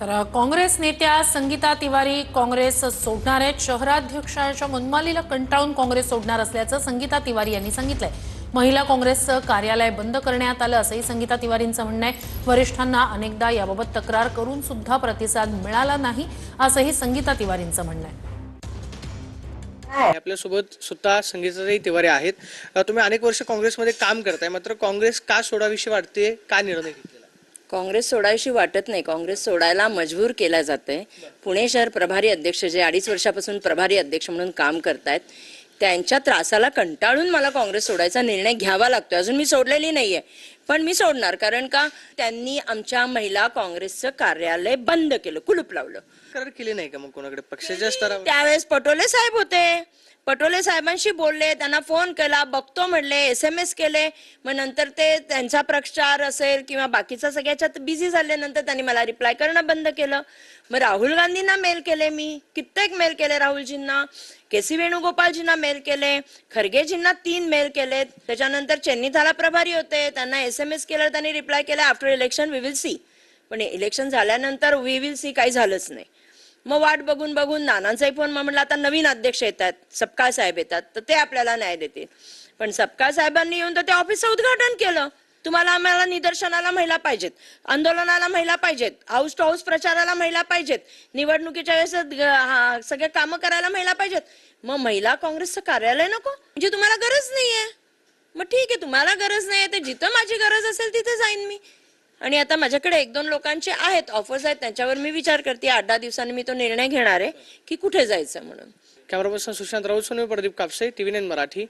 तर काँग्रेस नेत्या संगीता तिवारी काँग्रेस सोडणार आहेत. शहराध्यक्षाच्या मनमालीला कंटाळून काँग्रेस सोडणार असल्याचं संगीता तिवारी यांनी सांगितलंय. महिला काँग्रेसचं कार्यालय बंद करण्यात आलं असंही संगीता तिवारींचं म्हणणं आहे. वरिष्ठांना अनेकदा याबाबत तक्रार करून सुद्धा प्रतिसाद मिळाला नाही असंही संगीता तिवारींचं म्हणणं आहे. आपल्यासोबत सुद्धा संगीताताई तिवारी आहेत. तुम्ही अनेक वर्ष काँग्रेसमध्ये काम करताय. मात्र काँग्रेस का सोडावीशी वाटते? का निर्णय घेतलेला काँग्रेस सोडायशी वाटत नाही. काँग्रेस सोडायला मजबूर केला जाते पुणे शहर प्रभारी अध्यक्ष जे अडीच वर्षापासून प्रभारी अध्यक्ष म्हणून काम करतायत त्यांच्या त्रासाला कंटाळून मला काँग्रेस सोडायचा निर्णय घ्यावा लागतोय. अजून मी सोडलेली नाहीये. पण मी सोडणार कारण का त्यांनी आमच्या महिला काँग्रेसचं कार्यालय बंद केलं कुलूप लावलं. तक्रार केली नाही का मग कोणाकडे? पक्षाच्या स्तरावर त्यावेळेस पटोले साहेब होते. पटोले साहेबांशी बोलले त्यांना फोन केला बघतो म्हणले एस एम एस केले. मग नंतर ते त्यांचा प्रचार असेल किंवा बाकीचा सगळ्याच्यात बिझी झाल्यानंतर त्यांनी मला रिप्लाय करणं बंद केलं. मग राहुल गांधींना मेल केले मी. कित्येक मेल केले राहुलजींना. के सी वेणुगोपालजींना मेल केले. खरगेजींना तीन मेल केलेत. त्याच्यानंतर चेन्नीथाला प्रभारी होते. त्यांना एस एम एस केलं त्यांनी रिप्लाय केला. After election we will see पण इलेक्शन झाल्यानंतर वी विल सी काही झालंच नाही. मग वाट बघून बघून नानांचाही फोन मग म्हटलं आता नवीन अध्यक्ष येतात सपकाळ साहेब येतात तर ते आपल्याला न्याय देतील. पण सपकाळ साहेबांनी येऊन तर त्या ऑफिसचं उद्घाटन केलं. तुम्हाला आम्हाला निदर्शनाला महिला पाहिजेत आंदोलनाला महिला पाहिजेत हाऊस टू हाऊस प्रचाराला महिला पाहिजेत निवडणुकीच्या वेळेस सगळे कामं करायला महिला पाहिजेत. मग महिला काँग्रेसचं कार्यालय नको म्हणजे तुम्हाला गरज नाहीये. मग ठीक आहे तुम्हाला गरज नाही तर जिथं माझी गरज असेल तिथे जाईन मी. आणि आता माझ्याकडे एक दोन लोकांचे आहेत ऑफर्स आहेत त्यांच्यावर मी विचार करते. आठ दहा दिवसांनी मी तो निर्णय घेणार आहे की कुठे जायचं म्हणून. Camera person Sushant Raut Soni Pradeep Kapse TV nine Marathi.